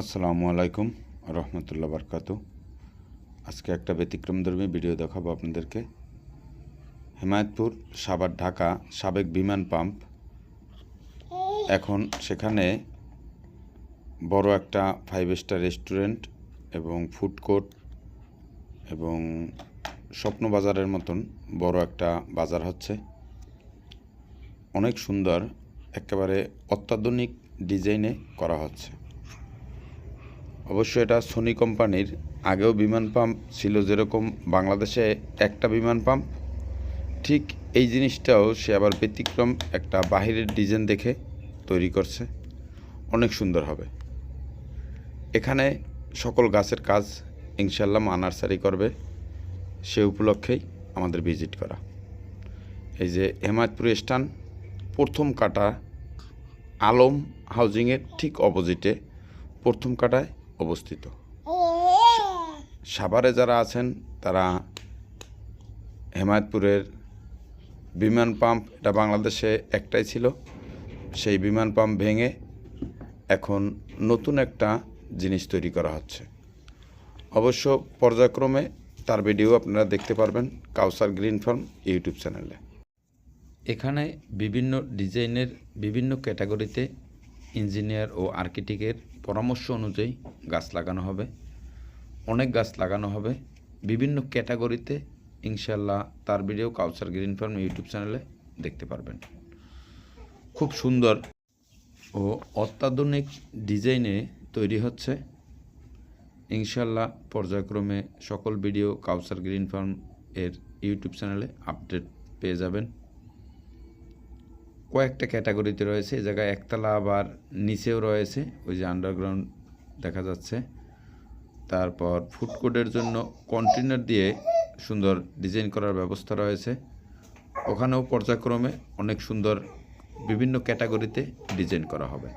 আসসালামু আলাইকুম রহমতুল্লাহ বরকাত আজকে একটা ব্যতিক্রমধর্মী ভিডিও দেখাবো আপনাদেরকে। হেমায়তপুর সাবার ঢাকা, সাবেক বিমান পাম্প। এখন সেখানে বড় একটা ফাইভ স্টার রেস্টুরেন্ট এবং ফুড কোর্ট এবং স্বপ্ন বাজারের মতন বড় একটা বাজার হচ্ছে। অনেক সুন্দর, একেবারে অত্যাধুনিক ডিজাইনে করা হচ্ছে। অবশ্য এটা সোনি কোম্পানির। আগেও বিমান পাম্প ছিল যেরকম, বাংলাদেশে একটা বিমান পাম্প ঠিক এই জিনিসটাও সে আবার ব্যতিক্রম একটা বাহিরের ডিজাইন দেখে তৈরি করছে। অনেক সুন্দর হবে। এখানে সকল গাছের কাজ ইনশাল্লাহ মা নার্সারি করবে। সে উপলক্ষেই আমাদের ভিজিট করা। এই যে হেমায়তপুর স্টান প্রথম কাটা আলম হাউজিংয়ের ঠিক অপোজিটে প্রথম কাটায় অবস্থিত। সাভারে যারা আছেন তারা হেমায়তপুরের বিমান পাম্প এটা বাংলাদেশে একটাই ছিল। সেই বিমান পাম্প ভেঙে এখন নতুন একটা জিনিস তৈরি করা হচ্ছে। অবশ্য পর্যায়ক্রমে তার ভিডিও আপনারা দেখতে পারবেন কাউসার গ্রিন ফার্ম ইউটিউব চ্যানেলে। এখানে বিভিন্ন ডিজাইনের বিভিন্ন ক্যাটাগরিতে ইঞ্জিনিয়ার ও আর্কিটেক্টের পরামর্শ অনুযায়ী গাছ লাগানো হবে। অনেক গাছ লাগানো হবে। বিভিন্ন ক্যাটাগরিতে ইনশাল্লাহ তার video Kawsar green farm YouTube চ্যানেলে দেখতে পারবেন। খুব সুন্দর ও অত্যাধুনিক ডিজাইনে তৈরি হচ্ছে। ইনশাল্লাহ পর্যায়ক্রমে সকল ভিডিও কাউসার গ্রিন ফার্ম এর ইউটিউব চ্যানেলে আপডেট পেয়ে যাবেন। কয়েকটা ক্যাটাগরিতে রয়েছে, এই জায়গায় একতলা আবার নিচেও রয়েছে, ওই যে আন্ডারগ্রাউন্ড দেখা যাচ্ছে। তারপর ফুড কোর্টের জন্য কন্টেনার দিয়ে সুন্দর ডিজাইন করার ব্যবস্থা রয়েছে। ওখানেও পর্যায়ক্রমে অনেক সুন্দর বিভিন্ন ক্যাটাগরিতে ডিজাইন করা হবে।